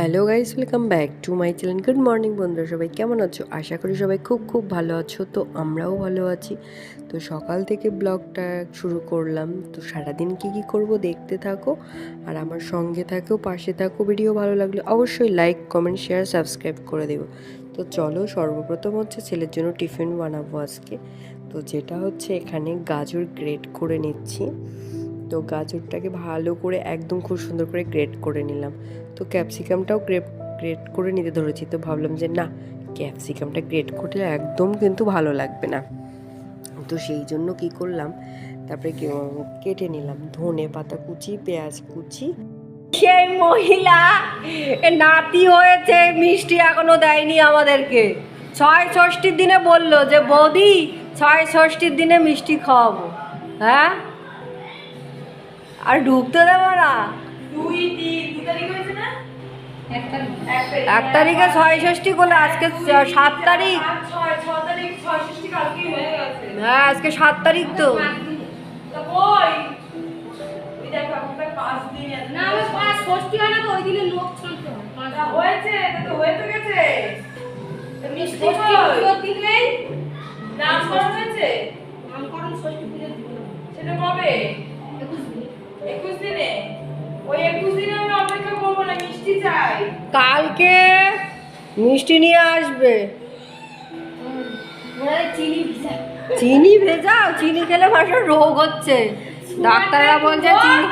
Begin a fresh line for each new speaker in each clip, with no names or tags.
Hello guys, welcome back to my channel. Good morning বন্ধুরা, সবাই কেমন আছো? আশা করি সবাই খুব খুব ভালো আছো, তো আমরাও ভালো আছি। তো সকাল থেকে ব্লগটা শুরু করলাম। তো সারাদিন কি কি করব দেখতে থাকো, আর আমার সঙ্গে থাকো, পাশে থাকো, ভিডিও ভালো লাগলে অবশ্যই লাইক কমেন্ট শেয়ার সাবস্ক্রাইব করে দেবো তো চলো, সর্বপ্রথম হচ্ছে ছেলের জন্য টিফিন বানাবো আজকে। তো যেটা হচ্ছে এখানে গাজর গ্রেট করে নিচ্ছি। তো গাজরটাকে ভালো করে একদম খুব সুন্দর করে গ্রেট করে নিলাম। তো ক্যাপসিকামটাও গ্রেট গ্রেট করে নিতে ধরেছি। তো ভাবলাম যে না ক্যাপসিকামটা গ্রেট করলে একদম কিন্তু ভালো লাগবে না। তো সেই জন্য কি করলাম, তারপরে কেটে নিলাম। ধনে পাতা কুচি, পেঁয়াজ কুচি।
সেই মহিলা নাতি হয়েছে, মিষ্টি এখনও দেয়নি আমাদেরকে। ছয় ষষ্ঠীর দিনে বলল যে, বৌদি, ছয় ষষ্ঠীর দিনে মিষ্টি খাওয়াবো। হ্যাঁ? আর ঢুকতে দেবো না? এক তারিখে। ছয় ষষ্ঠী করলে আজকে সাত তারিখ। হ্যাঁ আজকে সাত তারিখ তো।
না আমার দিনে? মিষ্টি
কালকে মিষ্টি নিয়ে আসবে।
চিনি ভিজা
চিনি ভেজাও চিনি খেলে মানুষের রোগ হচ্ছে। ডাক্তাররা বলছে চিনি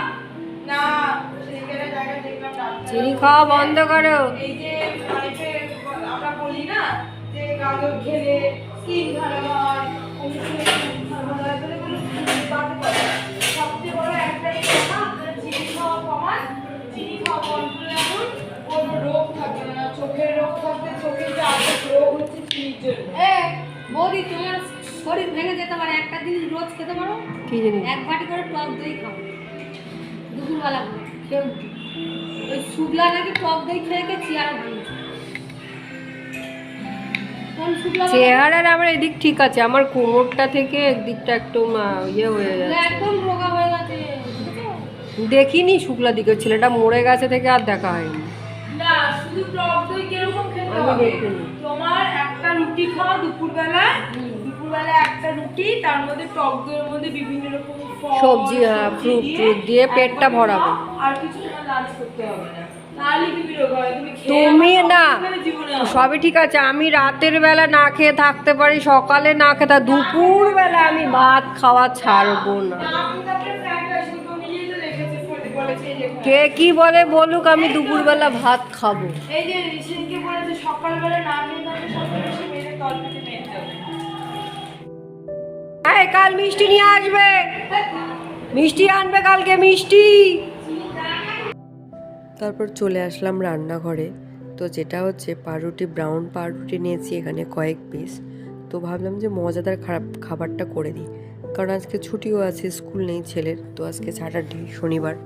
চিনি খাওয়া বন্ধ করো।
এই যে আমরা বলি না যে গাজর খেলে স্কিন ভালো হয় চোখের রোগ থাকবে চোখের যে রোগ হচ্ছে চিনির জন্য।
এ বৌদি তোমার শরীর ভেঙে যেতে পারে। একটা দিন রোজ খেতে পারো।
কি জিনিস?
এক বাটি করে টক দই খাও দুপুরবেলা ওই শুকলা নাকি টক দই খেয়ে চেয়ার ভাঙছে?
চেহারার আমার এদিক ঠিক আছে। আমার কোমরটা থেকে একদিকটা একটু ইয়ে হয়ে যাচ্ছে।
একদম রোগা হয়ে গেছে।
দেখিনি শুক্লা দিকে। ছেলেটা মরে গেছে থেকে আর দেখা হয়নি।
টক দই কীরকম খেতে হবে? তোমার একটা রুটি খাওয়া দুপুরবেলা। দুপুরবেলা একটা রুটি তার মধ্যে টক দইয়ের মধ্যে বিভিন্ন রকম
সবজি, হ্যাঁ, দিয়ে পেটটা ভরাবে।
খাও, আর কিছু তোমার লাঞ্চ করতে হবে না। তাহলে কি বিরোগ তুমি
না। সবই ঠিক আছে। আমি রাতের বেলা না খেয়ে থাকতে পারি সকালে না খেতে দুপুর বেলা আমি ভাত খাওয়া ছাড়বো না। কে কি বলে বলুক আমি দুপুরবেলা ভাত খাব।
এই যে ঋষিকে বলেছে সকালবেলা না খেয়ে থাকলে সকালে এসে মেয়েদের তলপেটে মেয়ে যাবে
এই কাল মিষ্টি নিয়ে আসবে। মিষ্টি আনবে কালকে মিষ্টি। তারপর চলে আসলাম রান্নাঘরে। তো যেটা হচ্ছে পাউরুটি ব্রাউন পাউরুটি নিয়েছি এখানে কয়েক পিস তো ভাবলাম যে মজাদার খারাপ খাবারটা করে দিই। কারণ আজকে ছুটিও আছে স্কুল নেই ছেলের। তো আজকে স্যাটারডে শনিবার।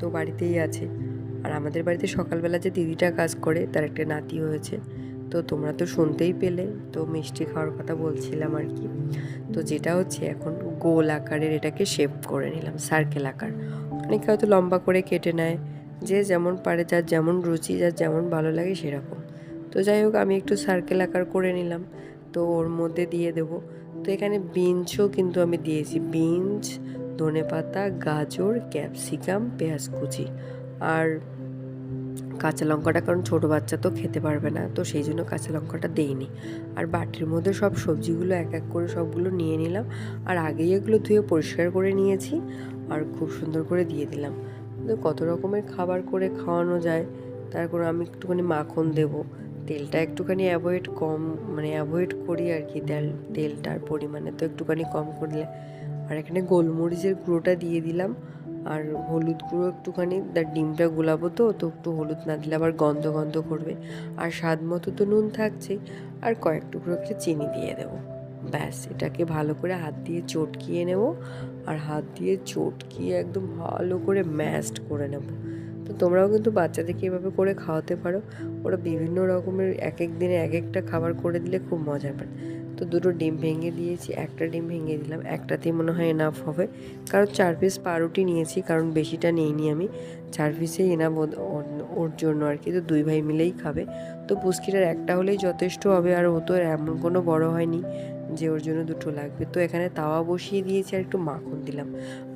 তো বাড়িতেই আছে। আর আমাদের বাড়িতে সকালবেলা যে দিদিটা কাজ করে, তার একটা নাতি হয়েছে। তো তোমরা তো শুনতেই পেলে, তো মিষ্টি খাওয়ার কথা বলছিলাম আর কি। তো যেটা হচ্ছে এখন গোল আকারের এটাকে শেপ করে নিলাম সার্কেল আকার। অনেকে হয়তো লম্বা করে কেটে নেয়। যে যেমন পারে, যার যেমন রুচি, যার যেমন ভালো লাগে সেরকম। তো যাই হোক, আমি একটু সার্কেল আকার করে নিলাম। তো ওর মধ্যে দিয়ে দেবো। তো এখানে বিনসও কিন্তু আমি দিয়েছি। বিনস ধনেপাতা গাজর, ক্যাপসিকাম, পেঁয়াজ কুচি। আর কাঁচা লঙ্কাটা, কারণ ছোটো বাচ্চা তো খেতে পারবে না, তো সেই জন্য কাঁচা লঙ্কাটা দেইনি। আর বাটির মধ্যে সব সবজিগুলো এক এক করে সবগুলো নিয়ে নিলাম, আর আগেই এগুলো ধুয়ে পরিষ্কার করে নিয়েছি, আর খুব সুন্দর করে দিয়ে দিলাম। কত রকমের খাবার করে খাওয়ানো যায় তারপর আমি একটুখানি মাখন দেব। তেলটা একটুখানি অ্যাভয়েড কম মানে অ্যাভয়েড করি আর কি, তেল, তেলটার পরিমাণে তো একটুখানি কম করলে। আর এখানে গোলমরিচের গুঁড়োটা দিয়ে দিলাম। আর হলুদ গুঁড়ো একটুখানি তার ডিমটা গোলাবো তো তো একটু হলুদ না দিলে আবার গন্ধ গন্ধ করবে। আর স্বাদ মতো তো নুন থাকছেই। আর কয়েক টুকরো একটু চিনি দিয়ে দেবো। ব্যাস, এটাকে ভালো করে হাত দিয়ে চটকিয়ে নেব। আর হাত দিয়ে চটকিয়ে একদম ভালো করে ম্যাশড করে নেব। তো তোমরাও কিন্তু বাচ্চাদেরকে এভাবে করে খাওয়াতে পারো। ওরা বিভিন্ন রকমের এক এক দিনে এক একটা খাবার করে দিলে খুব মজা পায়। তো দুটো ডিম ভেঙে দিয়েছি, একটা ডিম ভেঙে দিলাম, একটাতেই মনে হয় এনাফ হবে। কারণ চার পিস পাউরুটি নিয়েছি, কারণ বেশিটা নিইনি আমি। চার পিসেই এনাফ ওর জন্য আর কি। তো দুই ভাই মিলেই খাবে। তো পুস্কিটার একটা হলেই যথেষ্ট হবে, আর ও তো এমন কোনো বড় হয়নি যে ওর জন্য দুটো লাগবে। তো এখানে তাওয়া বসিয়ে দিয়েছি আর একটু মাখন দিলাম।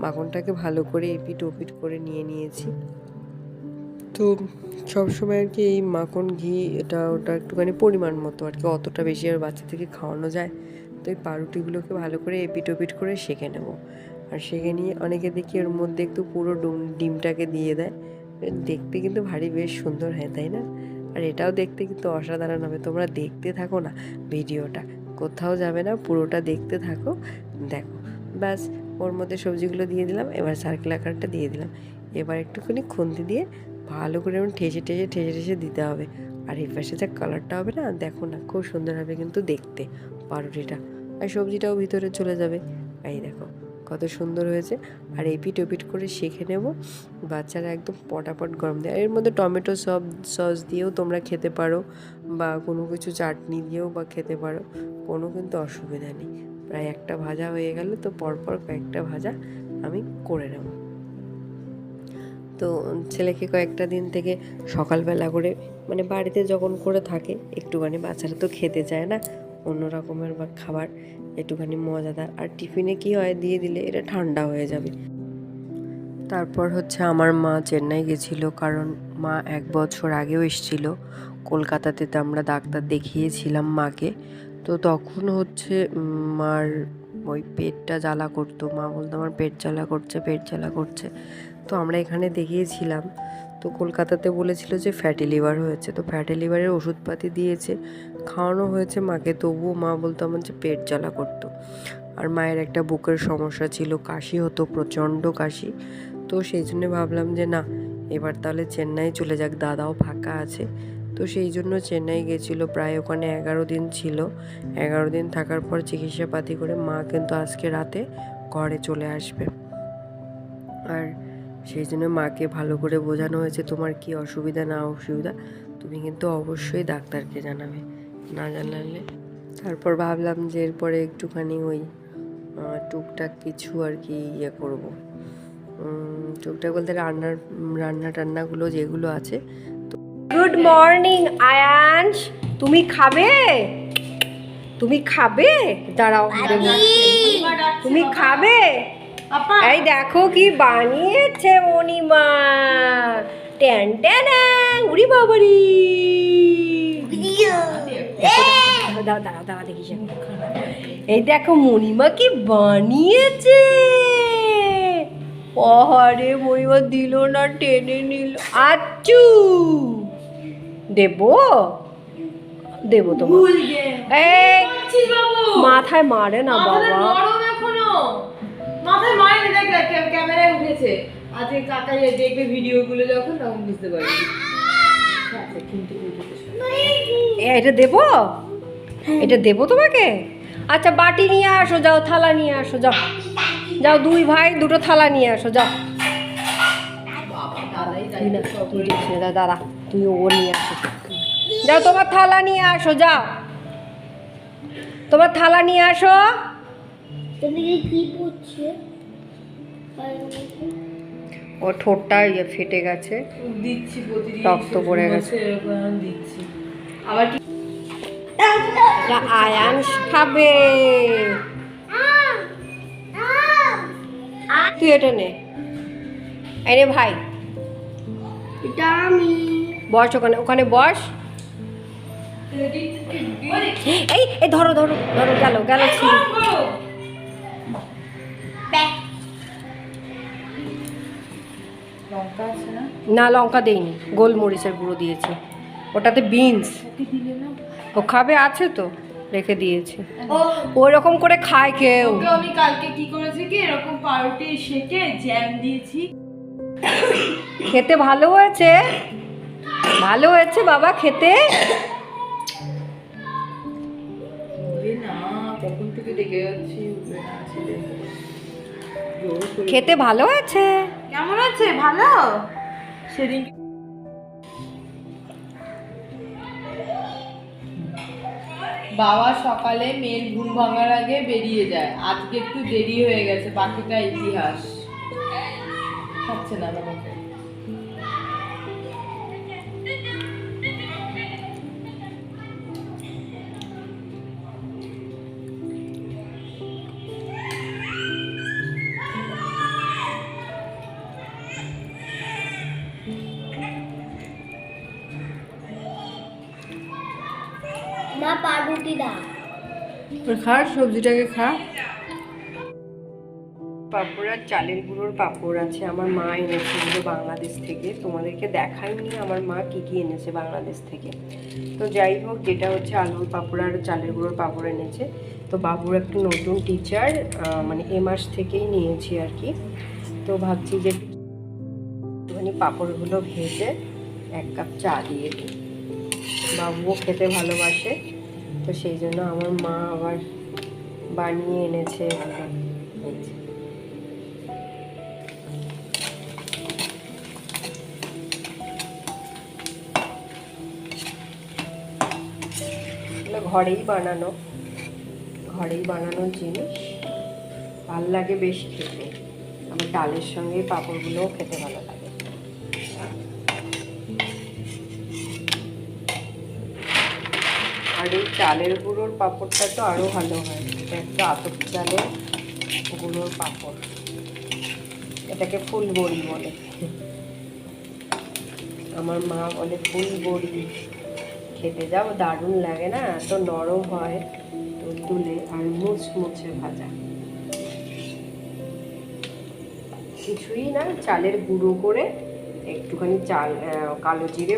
মাখনটাকে ভালো করে এপিট ওপিট করে নিয়ে নিয়েছি। তো সবসময় আর কি এই মাখন, ঘি এটা ওটা একটুখানি পরিমাণ মতো আর কি, অতটা বেশি আর বাচ্চা থেকে খাওয়ানো যায়। তো এই পাউরুটিগুলোকে ভালো করে এপিট ওপিট করে সেঁকে নেব। আর সেঁকে নিয়ে অনেকে দেখি ওর মধ্যে একটু পুরো ডুম, ডিমটাকে দিয়ে দেয়। দেখতে কিন্তু ভারী, বেশ সুন্দর হয়, তাই না? আর এটাও দেখতে কিন্তু অসাধারণ হবে। তোমরা দেখতে থাকো না ভিডিওটা। কোথাও যাবে না, পুরোটা দেখতে থাকো। দেখো, ব্যাস, ওর মধ্যে সবজিগুলো দিয়ে দিলাম। এবার সার্কেল আকারটা দিয়ে দিলাম। এবার একটুখানি খুন্তি দিয়ে ভালো করে এরকম ঠেসে ঠেসে ঠেসে ঠেসে দিতে হবে। আর এই পাশে যা কালারটা হবে না, দেখো না, খুব সুন্দর হবে কিন্তু দেখতে, পাউরুটিটা। আর সবজিটাও ভিতরে চলে যাবে। এই দেখো, কত সুন্দর হয়েছে। আর এই পিট ওপিট করে শেখে নেব। বাচ্চারা একদম পটাপট গরম দেয়। এর মধ্যে টমেটো সব সস দিয়েও তোমরা খেতে পারো বা কোনো কিছু চাটনি দিয়েও বা খেতে পারো, কোনো কিন্তু অসুবিধা নেই। প্রায় একটা ভাজা হয়ে গেলে তো পরপর কয়েকটা ভাজা আমি করে নেব। তো ছেলেকে কয়েকটা দিন থেকে সকালবেলা করে মানে বাড়িতে যখন করে থাকে, একটুখানি বাচ্চারা তো খেতে চায় না, অন্য রকমের বা খাবার, একটুখানি মজাদার। আর টিফিনে কি হয়, দিয়ে দিলে এটা ঠান্ডা হয়ে যাবে। তারপর হচ্ছে আমার মা চেন্নাই গেছিল, কারণ মা এক বছর আগেও এসেছিল। কলকাতাতে তো আমরা ডাক্তার দেখিয়েছিলাম মাকে। তো তখন হচ্ছে মার ওই পেটটা জ্বালা করতো। মা বলতো, আমার পেট জ্বালা করছে, পেট জ্বালা করছে। তো আমরা এখানে দেখিয়েছিলাম। তো কলকাতাতে বলেছিল যে ফ্যাটি লিভার হয়েছে। তো ফ্যাটি লিভারের ওষুধপাতি দিয়েছে, খাওয়ানো হয়েছে মাকে। তবুও মা বলতো আমার যে পেট জ্বালা করতো। আর মায়ের একটা বুকের সমস্যা ছিল, কাশি হতো, প্রচণ্ড কাশি। তো সেই জন্য ভাবলাম যে না, এবার তাহলে চেন্নাই চলে যাক, দাদাও ফাঁকা আছে। তো সেই জন্য চেন্নাই গেছিল, প্রায় ওখানে এগারো দিন ছিল। এগারো দিন থাকার পর চিকিৎসাপাতি করে মা কিন্তু আজকে রাতে ঘরে চলে আসবে। আর সেই জন্য মাকে ভালো করে বোঝানো হয়েছে তোমার কি অসুবিধা না অসুবিধা? তুমি কিন্তু অবশ্যই ডাক্তারকে জানাবে। না জানালে তারপর ভাবলাম যে এরপরে একটুখানি ওই টুকটাক কিছু আর কি ইয়ে করব। টুকটাক বলতে রান্নার রান্না টান্নাগুলো যেগুলো আছে
গুড মর্নিং আয়াংশ তুমি খাবে? তুমি খাবে? দাঁড়াও তুমি খাবে? এই দেখো কি বানিয়েছে মণিমা। ট্যান ট্যান উড়ি বাবারি। দাঁড়া দেখিস এই দেখো মণিমা কি বানিয়েছে। পহাড়ে মণিমা দিল না টেনে নিল। আচ্ছু। দেবো? দেবো তোমার। এই মাথায় মারে না বাবা।
ক্যামেরায় আজকে কাকাই দেখবে ভিডিও গুলো যখন তখন বুঝতে পারবি। আচ্ছা,
এ, এটা দেবো? এটা দেবো তোমাকে? আচ্ছা বাটি নিয়ে আসো যাও থালা নিয়ে আসো যাও। যাও দুই ভাই দুটো থালা নিয়ে আসো যাও।
দাদা
তুই ও নিয়ে আসো। যাও তোমার থালা নিয়ে আসো যাও। তোমার থালা নিয়ে আসো। ও ঠোঁটটা ইয়ে ফেটে গেছে।
দিচ্ছি প্রতিদিন
রক্ত পড়ে গেছে।
দিচ্ছি। আবার কি?
এটা খাবে। তুই এটা নে। এই রে ভাই বস ওখানে ওখানে বস। এই এই ধরো ধরো ধরো গেল গেল ছিঁড়ে।
না
লঙ্কা দেইনি গোলমরিচের গুঁড়ো দিয়েছি। ওটাতে বিনস। ও খাবে আছে তো রেখে দিয়েছি। ওই রকম করে খায় কেউ।
আমি কালকে কি করেছি কি এরকম পাউরুটি সেকে জ্যাম দিয়েছি।
খেতে ভালো হয়েছে? ভালো হয়েছে বাবা খেতে? খেতে ভালো হয়েছে
কেমন আছে? ভালো? সেদিন বাবা সকালে মেয়ের ঘুম ভাঙার আগে বেরিয়ে যায়। আজকে একটু দেরি হয়ে গেছে, বাকিটা ইতিহাস। খাচ্ছে না বাবাকে। খা, সবজিটাকে খা।
পাঁপড় আর চালের গুঁড়োর পাঁপড় আছে, আমার মা এনেছে এগুলো বাংলাদেশ থেকে। তোমাদেরকে দেখাইনি আমার মা কি কি এনেছে বাংলাদেশ থেকে। তো যাই হোক যেটা হচ্ছে আলুর পাঁপড় আর চালের গুঁড়োর পাঁপড় এনেছে। তো বাবুর একটা নতুন টিচার মানে এ মাস থেকেই নিয়েছি আর কি। তো ভাবছি যে একটুখানি পাঁপড়গুলো ভেজে এক কাপ চা দিয়ে দিই। বাবুও খেতে ভালোবাসে। তো সেই জন্য আমার মা আবার বানিয়ে এনেছে। ঘরেই বানানো। ঘরেই বানানোর জিনিস। ভালো লাগে বেশ খেতে। আমার ডালের সঙ্গে পাঁপড়গুলোও খেতে ভালো লাগে আর এই চালের গুঁড়োর পাঁপড়টা তো আরও ভালো হয়। এটা একটা আতপ চালের গুঁড়োর পাঁপড়। এটাকে ফুল বড়ি বলে। আমার মা বলে ফুল বড়ি খেতে যাও, দারুণ লাগে না? এত নরম হয় তো তুলে আর মুচমুচে ভাজা। কিছুই না, চালের গুঁড়ো করে একটুখানি চাল কালো জিরে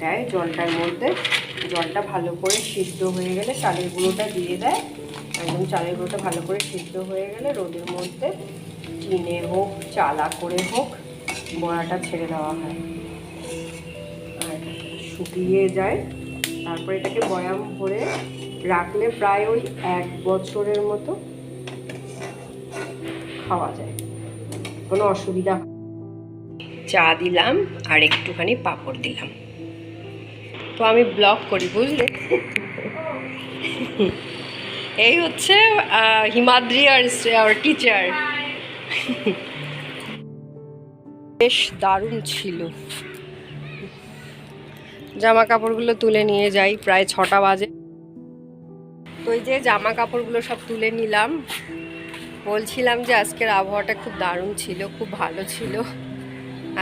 দেয় জলটার মধ্যে। জলটা ভালো করে সিদ্ধ হয়ে গেলে চালের গুঁড়োটা দিয়ে দেয়। একদম চালের গুঁড়োটা ভালো করে সিদ্ধ হয়ে গেলে রোদের মধ্যে টিনে হোক, চালা করে হোক, বড়াটা ছেড়ে দেওয়া হয়। আর শুকিয়ে যায়। তারপরে এটাকে বয়াম ভরে রাখলে প্রায় ওই এক বছরের মতো খাওয়া যায়। কোনো অসুবিধা চা দিলাম আর একটুখানি পাঁপড় দিলাম। তো আমি ব্লগ করি, বুঝলে? এই হচ্ছে হিমাদ্রি আর আর টিচার। বেশ দারুণ ছিল। জামা কাপড়গুলো তুলে নিয়ে যাই, প্রায় ছটা বাজে। তো যে জামা কাপড়গুলো সব তুলে নিলাম। বলছিলাম যে আজকের আবহাওয়াটা খুব দারুণ ছিল, খুব ভালো ছিল।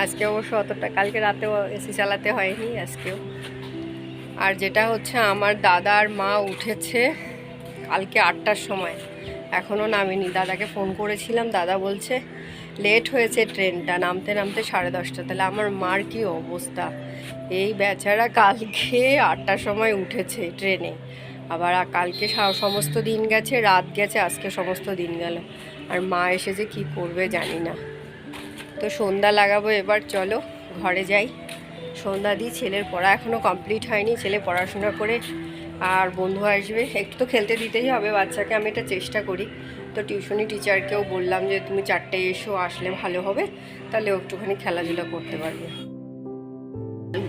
আজকে অবশ্য অতটা, কালকে রাতেও এসি চালাতে হয়নি, আজকেও। আর যেটা হচ্ছে আমার দাদা আর মা উঠেছে কালকে আটটার সময়। এখনও নামিনি। দাদাকে ফোন করেছিলাম। দাদা বলছে, লেট হয়েছে ট্রেনটা। নামতে নামতে সাড়ে দশটা। তাহলে আমার মার কি অবস্থা? এই বেচারা কালকে আটটার সময় উঠেছে ট্রেনে। আবার কালকে সমস্ত দিন গেছে, রাত গেছে, আজকে সমস্ত দিন গেল। আর মা এসে যে কী করবে জানি না। তো সন্ধ্যা লাগাবো এবার, চলো ঘরে যাই। সন্ধ্যা দিই ছেলের পড়া এখনও কমপ্লিট হয়নি। ছেলে পড়াশোনা করে আর বন্ধু আসবে। একটু তো খেলতে দিতেই হবে, বাচ্চাকে আমি এটা চেষ্টা করি। তো টিউশনি টিচারকেও বললাম যে, তুমি চারটে এসো, আসলে ভালো হবে। তাহলে একটুখানি খেলাধুলা করতে পারবে।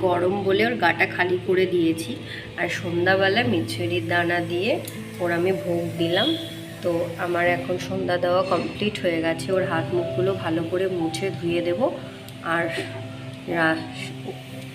গরম বলে ওর গাটা খালি করে দিয়েছি। আর সন্ধ্যাবেলা মিছরির দানা দিয়ে ওর আমি ভোগ দিলাম। তো আমার এখন সন্ধ্যা দেওয়া কমপ্লিট হয়ে গেছে। ওর হাত মুখগুলো ভালো করে মুছে ধুয়ে দেব। আর রা-